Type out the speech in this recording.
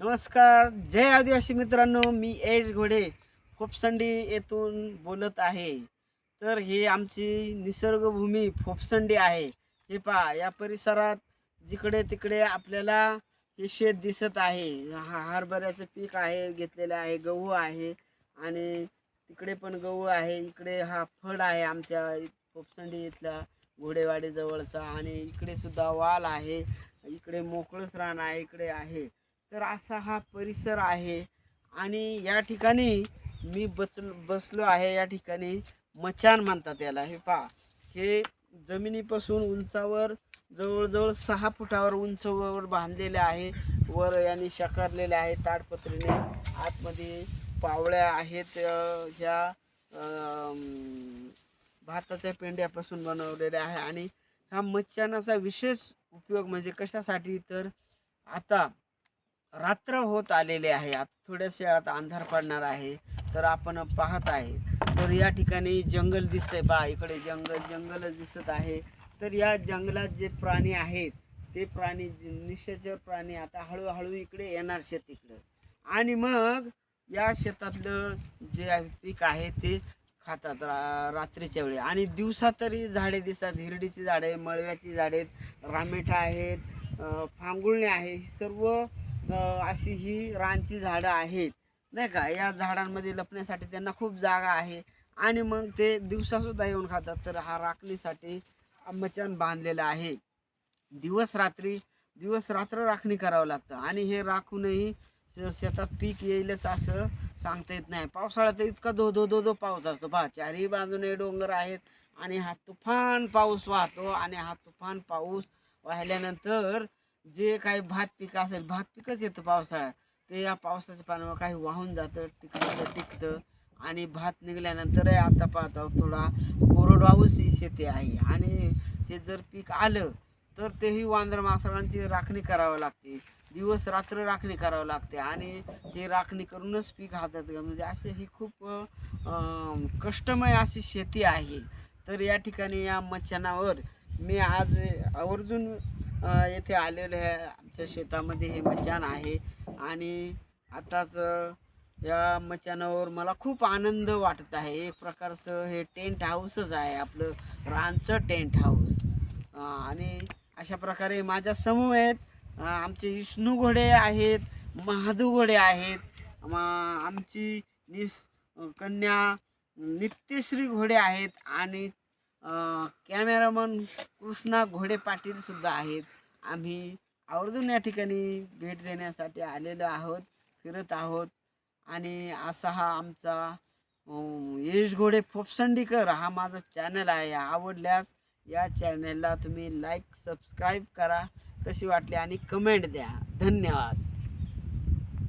नमस्कार जय आदिवासी मित्रांनो मी एज घोडे फोपसंडी येथून बोलत आहे. तर हे आमची निसर्गभूमी फोपसंडी आहे. हे पहा या परिसरात जिकडे तिकडे आपल्याला हे शेत दिसत आहे. हा हरभऱ्याचं पीक आहे घेतलेलं आहे गहू आहे आणि तिकडे पण गहू आहे. इकडे हा फळ आहे आमच्या फोपसंडी इथला घोडेवाडीजवळचा आणि इकडे सुद्धा वाल आहे. इकडे मोकळंच रान आहे इकडे आहे. तर असा हा परिसर आहे. आणि या ठिकाणी मी बचल बसलो आहे. या ठिकाणी मचान म्हणतात याला. हे पहा. हे जमिनीपासून उंचावर जवळजवळ सहा फुटावर उंचवर बांधलेले आहे. वर यांनी शाकारलेले आहे. ताडपत्रीने आतमध्ये पावळ्या आहेत. ह्या भाताच्या पेंड्यापासून बनवलेल्या आहे. आणि हा मच्छानाचा विशेष उपयोग म्हणजे कशासाठी? तर आता रात्र होत आलेले आहे. आता थोड्याशा वेळात अंधार पडणार आहे. तर आपण पाहत आहे. तर या ठिकाणी जंगल दिसतंय पहा इकडे जंगल जंगलच दिसत आहे. तर या जंगलात जे प्राणी आहेत ते प्राणी जे निशाचर प्राणी आता हळूहळू इकडे येणार शेत इकडं आणि मग या शेतातलं जे पीक आहे ते खातात रा रात्रीच्या वेळी. आणि दिवसा तरी झाडे दिसतात. हिरडीची झाडे मळव्याची झाडे रामेठा आहेत फांगुळणे आहे. ही सर्व अशी ही रानची झाडं आहेत नाही का? या झाडांमध्ये लपण्यासाठी त्यांना खूप जागा आहे. आणि मग ते दिवसासुद्धा येऊन खातात. तर हा राखणीसाठी मचान बांधलेला आहे. दिवस रात्री दिवस रात्र राखणी करावं लागतं. आणि हे राखूनही शेतात पीक येईलच असं सांगता येत नाही. पावसाळ्यात इतका धो धो धो धो पाऊस असतो. पहा चारही बाजूने डोंगर आहेत आणि हा तुफान पाऊस वाहतो. आणि हा तुफान पाऊस वाहिल्यानंतर जे काही भात पीक असेल भात पिकच येतं पावसाळ्यात. ते या पावसाच्या पाण्यावर काही वाहून जातं टिकतं टिकतं. आणि भात निघाल्यानंतरही आता पाहतो थोडा कोरडवाहूच ही शेती आहे. आणि हे जर पीक आलं तर तेही वांद्र मासळांची राखणी करावं लागते. दिवस रात्र राखणी करावं लागते. आणि ते राखणी करूनच पीक हातात म्हणजे असे ही खूप कष्टमय अशी शेती आहे. तर या ठिकाणी या मच्छानावर मी आज आवर्जून येथे आलेले आहे. आमच्या शेतामध्ये हे मचान आहे. आणि आताच या मचानावर मला खूप आनंद वाटत आहे. एक प्रकारचं हे टेंट हाऊसच आहे. आपलं रानचं टेंट हाऊस. आणि अशा प्रकारे माझ्या समूह आहेत. आमचे विष्णू घोडे आहेत महादू घोडे आहेत आमची निस कन्या नित्यश्री घोडे आहेत आणि कॅमेरामन कृष्णा घोडे पाटील सुद्धा आहेत. आम्ही आवर्जून या ठिकाणी भेट देण्यासाठी आलेलो आहोत फिरत आहोत. आणि असा हा आमचा यश घोडे फोपसंडीकर हा माझा चॅनल आहे. आवडल्यास या चॅनलला तुम्ही लाईक सबस्क्राईब करा. कशी वाटली आणि कमेंट द्या. धन्यवाद.